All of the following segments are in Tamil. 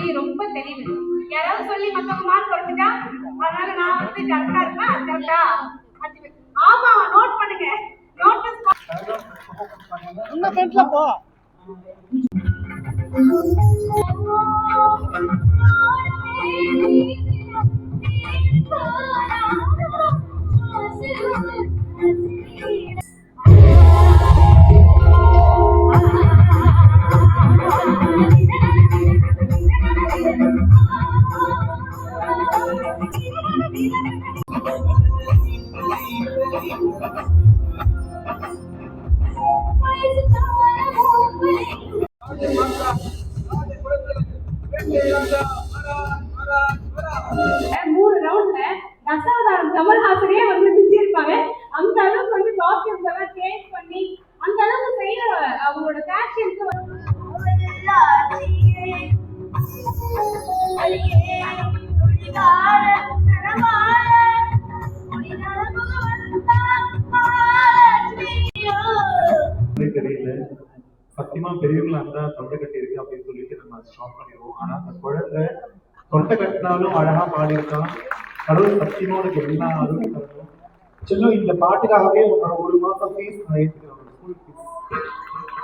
ஆக்சுவலி ரொம்ப தெளிவு. யாராவது சொல்லி மத்தவங்க மார்க் குறைச்சிட்டா அதனால நான் வந்து கரெக்டா இருப்பேன் கரெக்டா ஆமா நோட் பண்ணுங்க. நோட்டீஸ் இன்னும் ஃப்ரெண்ட்ல போ. மூணு ハハハハ! எனக்கு சத்தியமா பெரியவங்களா இருந்தா தொண்டை கட்டி இருக்கு அப்படின்னு சொல்லிட்டு நம்ம ஸ்டாப் பண்ணிடுவோம். ஆனா அந்த குழந்தை தொண்டை கட்டினாலும் அழகா பாடியிருக்கான் கடவுள் சத்தியமா உனக்கு எல்லா அருளும் தரணும். செல்லும் இந்த பாட்டுக்காகவே உன்னோட ஒரு மாசம் ஃபீஸ் நான் ஏற்றுக்கிறேன் ஸ்கூல் ஃபீஸ்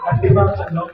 கண்டிப்பா செல்லும்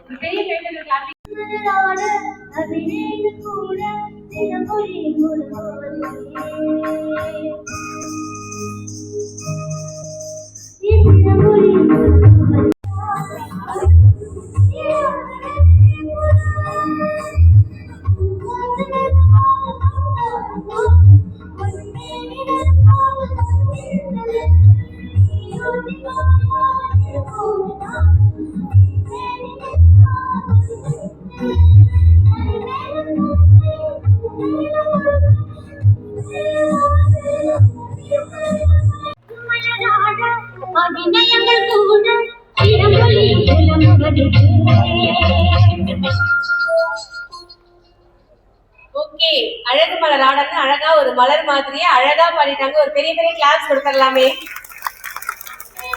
மலர்னு அழகா ஒரு மலர் மாதிரியே அழகா பாடிட்டாங்க. ஒரு பெரிய பெரிய கிளாஸ் கொடுத்துடலாமே.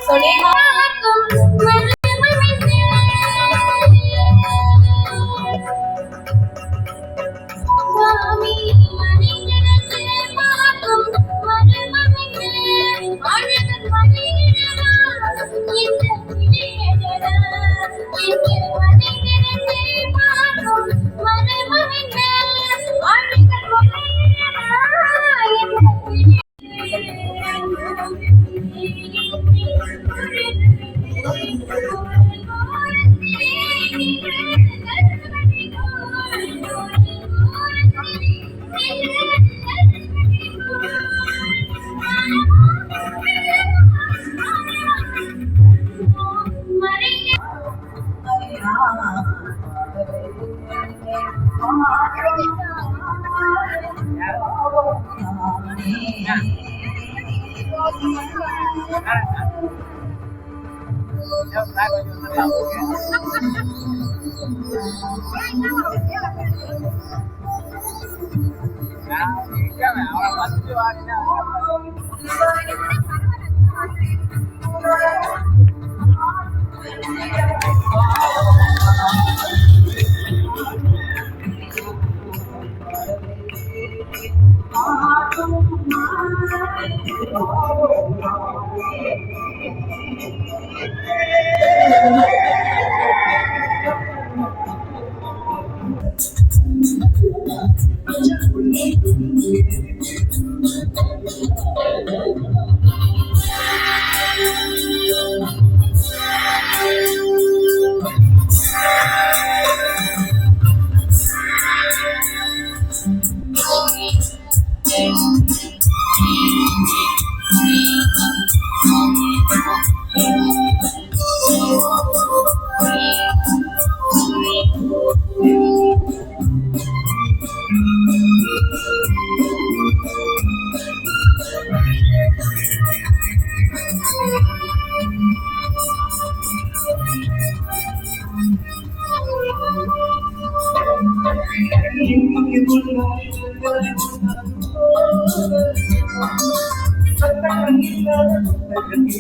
மணி ahora Thank you. யாருக்குமே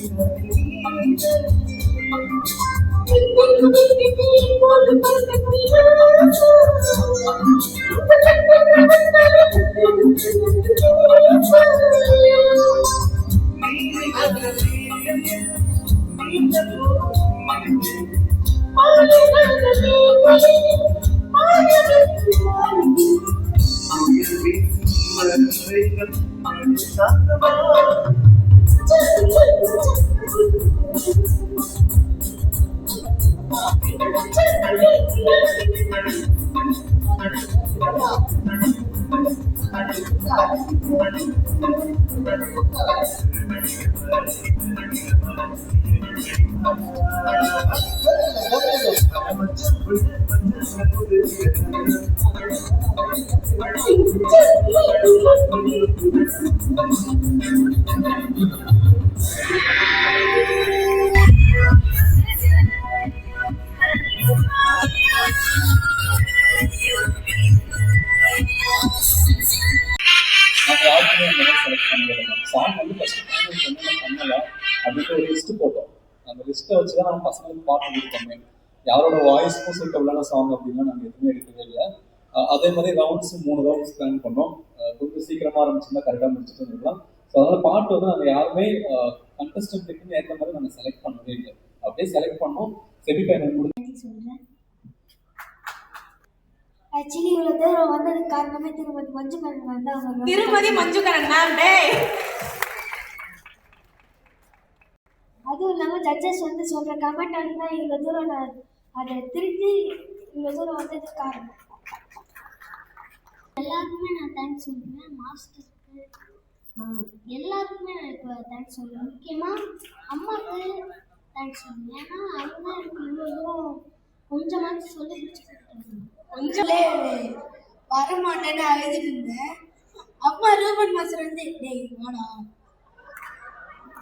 இந்த சாங் வந்து ஃபஸ்ட்டு ஃபைனல் பண்ணல அதுக்கு ஒரு லிஸ்ட் போட்டோம். அந்த லிஸ்ட்டை வச்சு தான் நம்ம பசங்களுக்கு பாட்டு கொடுத்தோமே யாரோட வாய்ஸ்க்கும் சூட்டபிளான சாங் அப்படின்னா நாங்கள் எதுவுமே எடுக்கவே இல்லை. அதே மாதிரி ரவுண்ட்ஸ் மூணு ரவுண்ட்ஸ் பிளான் பண்ணோம். கொஞ்சம் சீக்கிரமாக ஆரம்பிச்சிருந்தா கரெக்டாக முடிச்சுட்டு வந்துடலாம். ஸோ அதனால பாட்டு வந்து நாங்கள் யாருமே கண்டஸ்டன்ட்டுக்குன்னு ஏற்ற மாதிரி நாங்கள் செலக்ட் பண்ணவே இல்லை. அப்படியே செலக்ட் பண்ணோம். செமிஃபைனல் முடிஞ்சு சொல்றேன் ஆக்சுவலி இவ்வளோ தூரம் வந்ததுக்கு காரணமே திருமதி மஞ்சு வந்து அவங்க ரொம்ப- திருமதி மஞ்சுகரன் மேம் டேய் அதுவும் இல்லாமல் ஜட்ஜஸ் வந்து சொல்கிற கமெண்ட் வந்து தான் இவ்வளோ தூரம் நான் அதை திருத்தி இவ்வளோ தூரம் வந்ததுக்கு காரணம். எல்லாருக்குமே நான் தேங்க்ஸ் சொல்லுவேன் மாஸ்டருக்கு எல்லாருக்குமே நான் இப்போ தேங்க்ஸ் சொல்லுவேன் முக்கியமாக அம்மாவுக்கு தேங்க்ஸ் சொல்லுவேன் ஏன்னா அவங்க எனக்கு இவ்வளோ தூரம் கொஞ்சமாச்சு சொல்லி கொஞ்சமே வரமாட்டேன்னு அழுதுட்டு இருந்தேன். அப்பா ரூபன் மாஸ்டர் வந்து டேய் வாடா.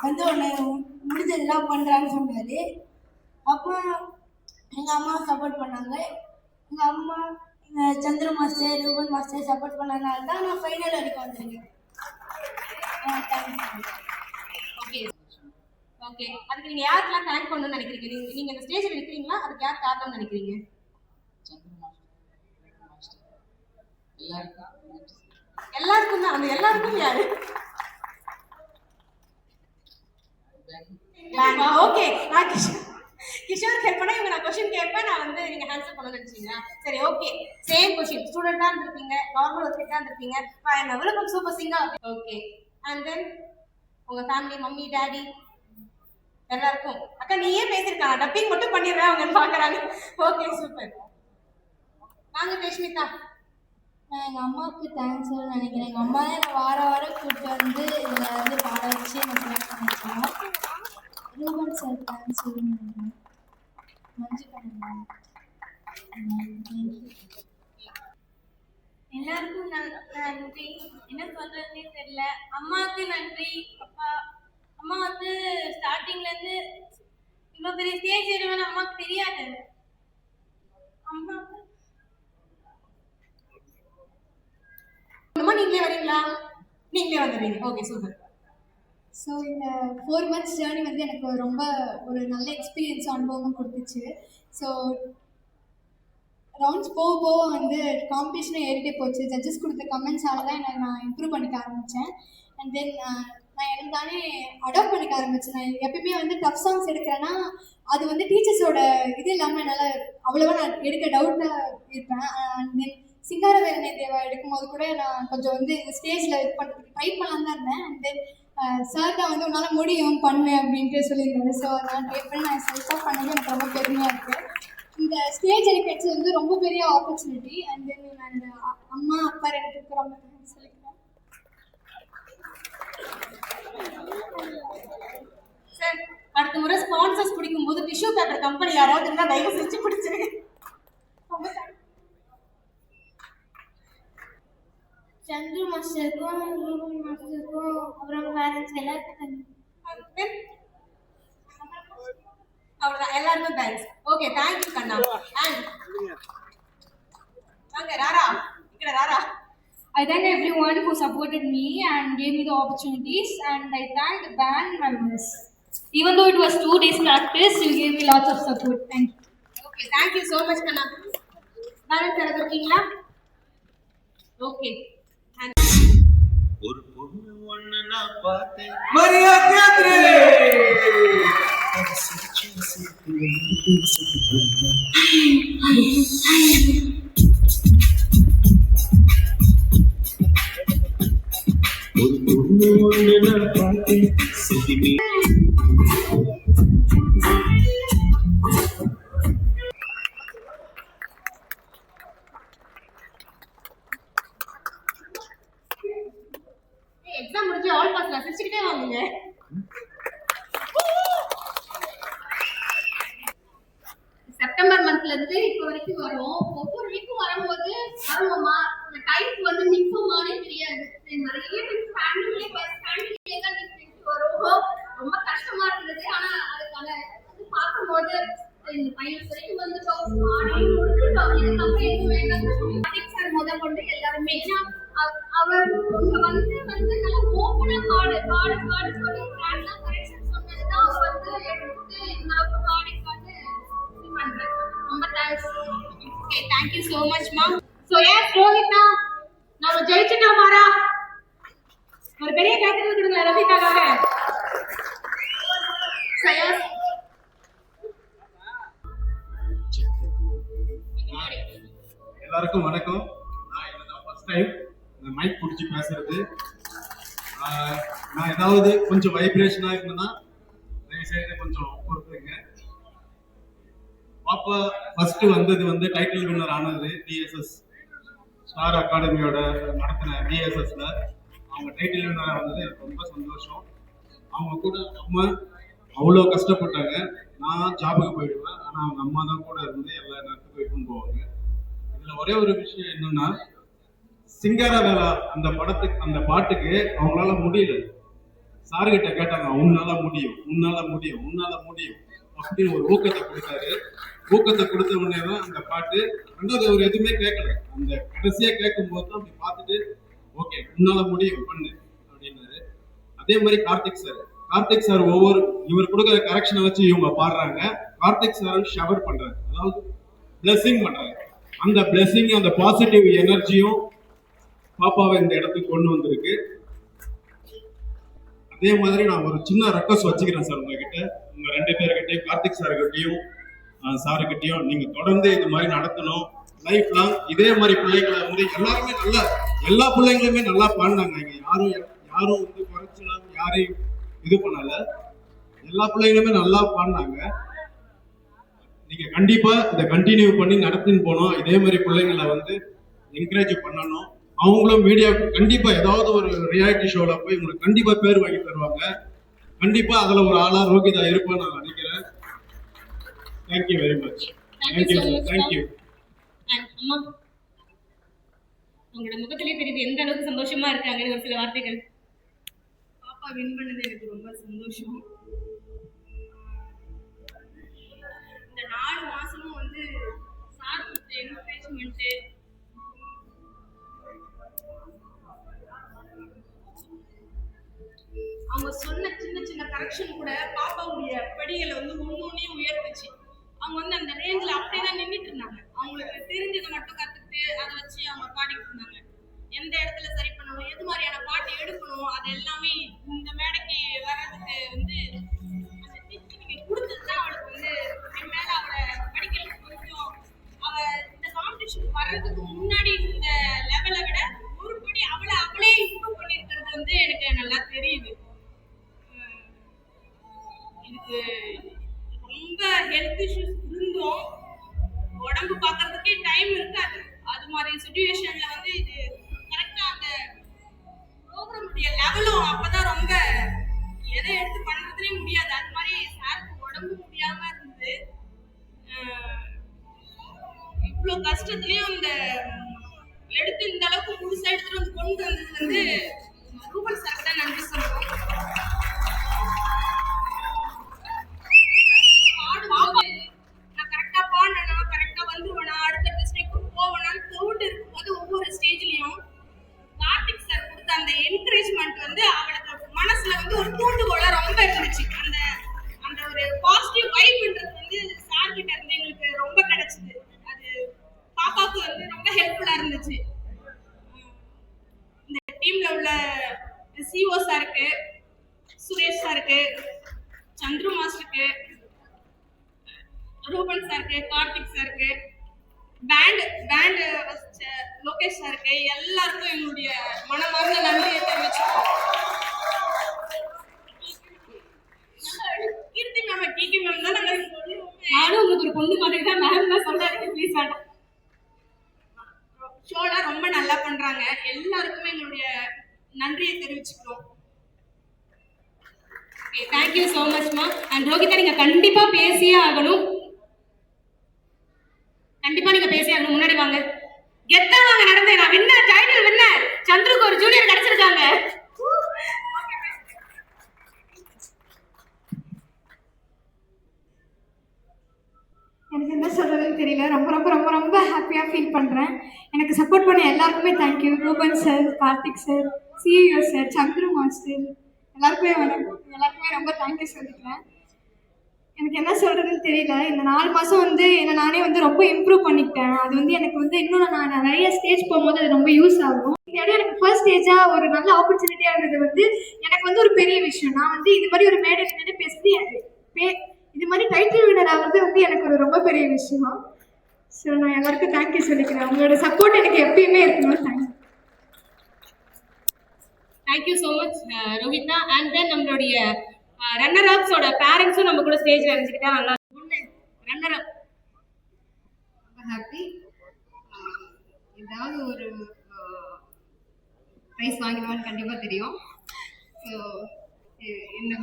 வந்து உன்னை முடிஞ்சதெல்லாம் பண்ணுறான்னு சொன்னார். அப்போ எங்கள் அம்மா சப்போர்ட் பண்ணாங்க. எங்கள் அம்மா Chandra master Ruban master support பண்ணனால தான் நான் ஃபைனல் வரைக்கும் வந்திருக்கேன். ஓகே ஓகே அதுக்கு நீங்க யாருக்கெல்லாம் தேங்க் பண்ணணும்னு நினைக்கிறீங்க? நீங்க நீங்க இந்த ஸ்டேஜ்ல நிக்கிறீங்களா? அதுக்கு யார் காரணம்னு நினைக்கிறீங்க? எல்லாருக்கும் தான் அந்த எல்லாருக்கும் யாரு? ஓகே நான் கிஷோர் ஹெல்ப் பண்ணா இவங்க நான் கொஸ்டின் கேட்பேன் நான் வந்து நீங்க ஆன்சர் பண்ணணும்னு நினைச்சீங்களா சரி ஓகே சேம் கொஸ்டின் ஸ்டூடெண்டா இருந்திருப்பீங்க நார்மல் ஒர்க்கிட்டா இருந்திருப்பீங்க. நான் Villupuram super singer okay and then உங்க ஃபேமிலி மம்மி டாடி எல்லாருக்கும். அக்கா நீயே பேசியிருக்காங்க டப்பிங் மட்டும் பண்ணிடுறேன் அவங்க பாக்குறாங்க? ஓகே சூப்பர் வாங்க ரேஷ்மிதா நான் எங்கள் அம்மாவுக்கு தேங்க்ஸ் சொல்ல நினைக்கிறேன். எங்கள் அம்மா தான் என்னை வார வாரம் கூப்பிட்டு வந்து இதில் வந்து பாட வச்சு என்னை செலக்ட் பண்ணிருக்காங்க ரூபன் சார் தேங்க்ஸ் சொல்ல நினைக்கிறேன். எல்லாருக்கும் நன்றி. என்ன சொல்றதுன்னே தெரியல. அம்மாவுக்கு நன்றி. அப்பா அம்மா வந்து ஸ்டார்டிங்ல இருந்து இவ்வளோ பெரிய ஸ்டேஜ் ஏறுவேன் அம்மாவுக்கு தெரியாது. அம்மாவுக்கு நீங்களே வரீங்களா? நீங்களே வந்துடுவீங்க ஓகே சூப்பர் ஸோ இந்த ஃபோர் மந்த்ஸ் ஜேர்னி வந்து எனக்கு ரொம்ப ஒரு நல்ல எக்ஸ்பீரியன்ஸ் அனுபவமும் கொடுத்துச்சு. ஸோ ரவுண்ட்ஸ் போக போக வந்து காம்படிஷனும் ஏறிட்டே போச்சு. ஜட்ஜஸ் கொடுத்த கமெண்ட்ஸால தான் என்னை நான் இம்ப்ரூவ் பண்ணிக்க ஆரம்பித்தேன் அண்ட் தென் நான் எனக்கு தானே அடாப்ட் பண்ணிக்க ஆரம்பித்தேன் நான் எப்பயுமே வந்து டஃப் சாங்ஸ் எடுக்கிறேன்னா அது வந்து டீச்சர்ஸோட இது இல்லாமல் என்னால் அவ்வளோவா நான் எடுக்க டவுட்டாக இருப்பேன். அண்ட் தென் சிங்கார வேலனை தேவா எடுக்கும்போது கூட நான் கொஞ்சம் வந்து ஸ்டேஜில் இது பண்ணுறதுக்கு ட்ரை பண்ணலாம் தான் இருந்தேன். அண்ட் தென் சார் தான் வந்து உன்னால் முடியும் பண்ணு அப்படின்ட்டு சொல்லியிருந்தாரு. ஸோ நான் ட்ரை பண்ணி நான் செல்ஃபாக பண்ணது எனக்கு ரொம்ப பெருமையாக இருக்குது இந்த ஸ்டேஜ் எனக்கு கிடைச்சது வந்து ரொம்ப பெரிய ஆப்பர்ச்சுனிட்டி அண்ட் தென் நான் என்னோட அம்மா அப்பா ரெண்டு பேருக்கு ரொம்ப தேங்க்ஸ் சொல்லிக்கிறேன். சார் அடுத்த முறை ஸ்பான்சர்ஸ் பிடிக்கும்போது டிஷ்யூ பேப்பர் கம்பெனி யாராவது இருந்தால் தயவு செஞ்சு பிடிச்சிருக்கேன் ரொம்ப thanks. சந்துரு மாஸ்டருக்கும் ரூபன் மாஸ்டருக்கும் அப்புறம் பேரண்ட்ஸ் எல்லாருக்கும் அவ்வளோதான் எல்லாருமே தேங்க்ஸ் ஓகே தேங்க்யூ கண்ணா அண்ட் வாங்க ராரா இக்கட Rara I thank everyone who supported me and gave me the opportunities, and I thank the band members. Even though it was two days practice, you gave me lots of support. Thank you. Okay, thank you so much, Kana. Balance இருக்கீங்களா ஓகே ஒரு பொண்ணு ஒண்ணு நான் பார்த்தேன் மரியா தியேட்டர் அது சிரிச்சு சிரித்து வந்து சிரிச்சுக்கிட்டே செப்டம்பர் மந்த்ல இருந்து இப்போ வரைக்கும் வரும். ஒவ்வொரு வீக்கும் வரும்போது வருவோமா இந்த டைம் வந்து நிற்குமானே தெரியாது. நிறைய டைம் ஃபேமிலியே ஃபேமிலியே தான் நிற்கிட்டு வரும் ரொம்ப கஷ்டமா இருந்தது. ஆனா அதுக்கான அது பார்க்கும்போது இந்த பையன் வரைக்கும் வந்துட்டோம். ஆடி முடிச்சுட்டோம் இதுக்கப்புறம் எதுவும் வேண்டாம் சார் முத கொண்டு எல்லாருமே ஏன்னா அவ- அவர் இங்க வந்து வந்து நல்லா ரொம்ப thanks okay thank you so much மா ஸோ ஏன் ரோஹித்னா நம்ம ஜெயிச்சுட்டோம் மாறா. ஒரு பெரிய கேட்டகரி கொடுங்க ரஃபிகாக்காக சயாஸ் எல்லாருக்கும் வணக்கம். நான் இதுதான் ஃபர்ஸ்ட் டைம் இந்த மைக் பிடிச்சி பேசுறது. நான் ஏதாவது கொஞ்சம் வைப்ரேஷனாக இருந்தேன்னா தயவுசெய்து கொஞ்சம் பொறுத்துங்க பாப்பா ஃபர்ஸ்ட் வந்தது வந்து டைட்டில் வின்னர் ஆனது டிஎஸ்எஸ் ஸ்டார் அகாடமியோட நடத்தின டிஎஸ்எஸ்ல அவங்க டைட்டில் வின்னராக வந்தது எனக்கு ரொம்ப சந்தோஷம். அவங்க கூட அம்மா அவ்வளோ கஷ்டப்பட்டாங்க. நான் ஜாபுக்கு போயிடுவேன். ஆனால் அவங்க அம்மா தான் கூட இருந்து எல்லா நேரத்துக்கும் இட்டுன்னு போவாங்க. இதில் ஒரே ஒரு விஷயம் என்னன்னா சிங்கார வேலா அந்த படத்துக்கு அந்த பாட்டுக்கு அவங்களால முடியல. சார்கிட்ட கேட்டாங்க உன்னால முடியும் உன்னால முடியும் உன்னால முடியும். அப்படின்னு ஒரு ஊக்கத்தை கொடுத்தாரு. ஊக்கத்தை கொடுத்த உடனே தான் அந்த பாட்டு ரெண்டாவது அவர் எதுவுமே கேட்கல. அந்த கடைசியா கேட்கும் போது தான் அப்படி பார்த்துட்டு ஓகே உன்னால முடியும் பண்ணு அப்படின்னாரு. அதே மாதிரி கார்த்திக் சார். கார்த்திக் சார் ஒவ்வொரு இவர் கொடுக்குற கரெக்ஷனை வச்சு இவங்க பாடுறாங்க. கார்த்திக் சார் ஷவர் பண்றாரு. அதாவது பிளெஸிங் பண்றாரு. அந்த பிளெஸிங் அந்த பாசிட்டிவ் எனர்ஜியும் பாப்பாவை இந்த இடத்துக்கு கொண்டு வந்திருக்கு. அதே மாதிரி நான் ஒரு சின்ன ரெக்வஸ்ட் வச்சுக்கிறேன் சார் உங்ககிட்ட. உங்க ரெண்டு பேர்கிட்டயும் கார்த்திக் சார்கிட்டையும் சாருக்கிட்டையும் நீங்க தொடர்ந்து இது மாதிரி நடத்தணும். லைஃப் லாங் இதே மாதிரி பிள்ளைங்களை வந்து எல்லாருமே நல்லா எல்லா பிள்ளைங்களுமே நல்லா பாடினாங்க. இங்க யாரும் யாரும் வந்து குறைச்சலாம் யாரையும் இது பண்ணல. எல்லா பிள்ளைங்களுமே நல்லா பாடினாங்க. நீங்க கண்டிப்பா இதை கண்டினியூ பண்ணி நடத்தின்னு போனோம் இதே மாதிரி பிள்ளைங்களை வந்து என்கரேஜ் பண்ணணும். அவங்களும் மீடியா கண்டிப்பா ஏதாவது ஒரு ரியாலிட்டி ஷோல போய் உங்களுக்கு கண்டிப்பா பேர் வாங்கி தருவாங்க. கண்டிப்பா அதுல ஒரு ஆளா ரோகிதா இருப்பேன்னு நான் நினைக்கிறேன். Thank you very much thank you much, thank you உங்களோட முகத்திலே தெரியுது எந்த அளவுக்கு சந்தோஷமா இருக்காங்கன்னு ஒரு சில வார்த்தைகள். பாப்பா வின் பண்ணது எனக்கு ரொம்ப சந்தோஷம். இந்த நாலு மாசமும் வந்து சார் கொடுத்த அவங்க சொன்ன சின்ன சின்ன கரெக்ஷன் கூட பாப்பாவுடைய படிகளை வந்து ஒன்னொன்னே உயர்த்துச்சு. அவங்க வந்து அந்த ரேஞ்சில் அப்படியே தான் நின்றுட்டு இருந்தாங்க. அவங்களுக்கு தெரிஞ்சதை மட்டும் கற்றுக்கிட்டு அதை வச்சு அவங்க பாடிட்டு இருந்தாங்க. எந்த இடத்துல சரி பண்ணணும் எது மாதிரியான பாட்டு எடுக்கணும் அது எல்லாமே இந்த மேடைக்கு வர்றதுக்கு வந்து அந்த டிப்ஸ் நீங்கள் கொடுத்தது தான் அவளுக்கு வந்து ரூபன் சார் தான் நன்றி சொல்லணும் பாடு பாப்பா நான் கரெக்டா பாடினா கரெக்டா வந்துருவேனா அடுத்தடுத்த ஸ்டெப் போவேனான்னு தோண்டு இருக்கும்போது ஒவ்வொரு ஸ்டேஜ்லயும் கார்த்திக் சார் கொடுத்த அந்த என்கரேஜ்மெண்ட் வந்து அவளுக்கு மனசுல வந்து ஒரு தூண்டுகோலா ரொம்ப இருந்துச்சு அந்த அந்த ஒரு பாசிட்டிவ் வைப்ன்றது வந்து சார் கிட்ட இருந்து எங்களுக்கு ரொம்ப கிடைச்சது அது பாப்பாவுக்கு வந்து ரொம்ப ஹெல்ப்ஃபுல்லா இருந்துச்சு இந்த டீம்ல உள்ள சிஓ சாருக்கு சுரேஷ் சாருக்கு சந்துரு மாஸ்டருக்கு ரூபன் சாருக்கு கார்த்திக் சாருக்கு பேண்ட் பேண்ட் லோகேஷ் சாருக்கு எல்லாருக்கும் எங்களுடைய மனமார்ந்த நன்றியை தெரிவிச்சுக்கோம் கீர்த்தி மேம் கீர்த்தி மேம் தான் நாங்கள் நானும் உங்களுக்கு ஒரு பொண்ணு மாதிரி தான் மேம் தான் சொல்லாதீங்க ப்ளீஸ் வேண்டாம் ஷோலாம் ரொம்ப நல்லா பண்றாங்க. எல்லாருக்குமே எங்களுடைய நன்றியை தெரிவிச்சுக்கிறோம். தேங்க்யூ ஸோ மச்மா அண்ட் ரோகிதா நீங்க கண்டிப்பா பேசியே ஆகணும். கண்டிப்பா நீங்க பேசியே ஆகணும். முன்னாடி வாங்க. கெத்தா வாங்க நடந்தேன். நான் வின்னர் டைட்டில் வின்னர் சந்துருக்கு ஒரு ஜூனியர் கிடைச்சிருக்காங்க. எனக்கு என்ன சொல்கிறதுன்னு தெரியல. ரொம்ப ரொம்ப ரொம்ப ரொம்ப ஹாப்பியாக ஃபீல் பண்ணுறேன் எனக்கு சப்போர்ட் பண்ண எல்லாருக்குமே thank you Ruban sir Karthik sir CEO sir Chandru master எல்லாருக்குமே வணக்கம். எல்லாருக்குமே ரொம்ப தேங்க்யூ சொல்லிக்கிறேன். எனக்கு என்ன சொல்கிறதுன்னு தெரியல. இந்த நாலு மாதம் வந்து என்னை நானே வந்து ரொம்ப இம்ப்ரூவ் பண்ணிக்கிட்டேன். அது வந்து எனக்கு வந்து இன்னும் நான் நிறைய ஸ்டேஜ் போகும்போது அது ரொம்ப யூஸ் ஆகும். இந்த இடம் எனக்கு ஃபர்ஸ்ட் ஸ்டேஜாக ஒரு நல்ல ஆப்பர்ச்சுனிட்டியாக இருந்தது வந்து எனக்கு வந்து ஒரு பெரிய விஷயம். நான் வந்து இது மாதிரி ஒரு மேடை நின்று பேசி எனக்கு பே இது மாதிரி டைட்டில் வினர் ஆகிறது வந்து எனக்கு ஒரு ரொம்ப பெரிய விஷயம். ஸோ நான் எல்லாருக்கும் தேங்க்யூ சொல்லிக்கிறேன். உங்களோட சப்போர்ட் எனக்கு எப்பயுமே இருக்கணும். Thank you thank you so much Rohitha and then நம்மளுடைய ரன்னர் அப்ஸோட பேரண்ட்ஸும் நம்ம கூட ஸ்டேஜ்ல இருந்துக்கிட்டா நல்லா ரன்னர் அப் ரொம்ப ஹாப்பி ஏதாவது ஒரு ப்ரைஸ் வாங்கிடுவான்னு கண்டிப்பாக தெரியும். ஸோ இந்த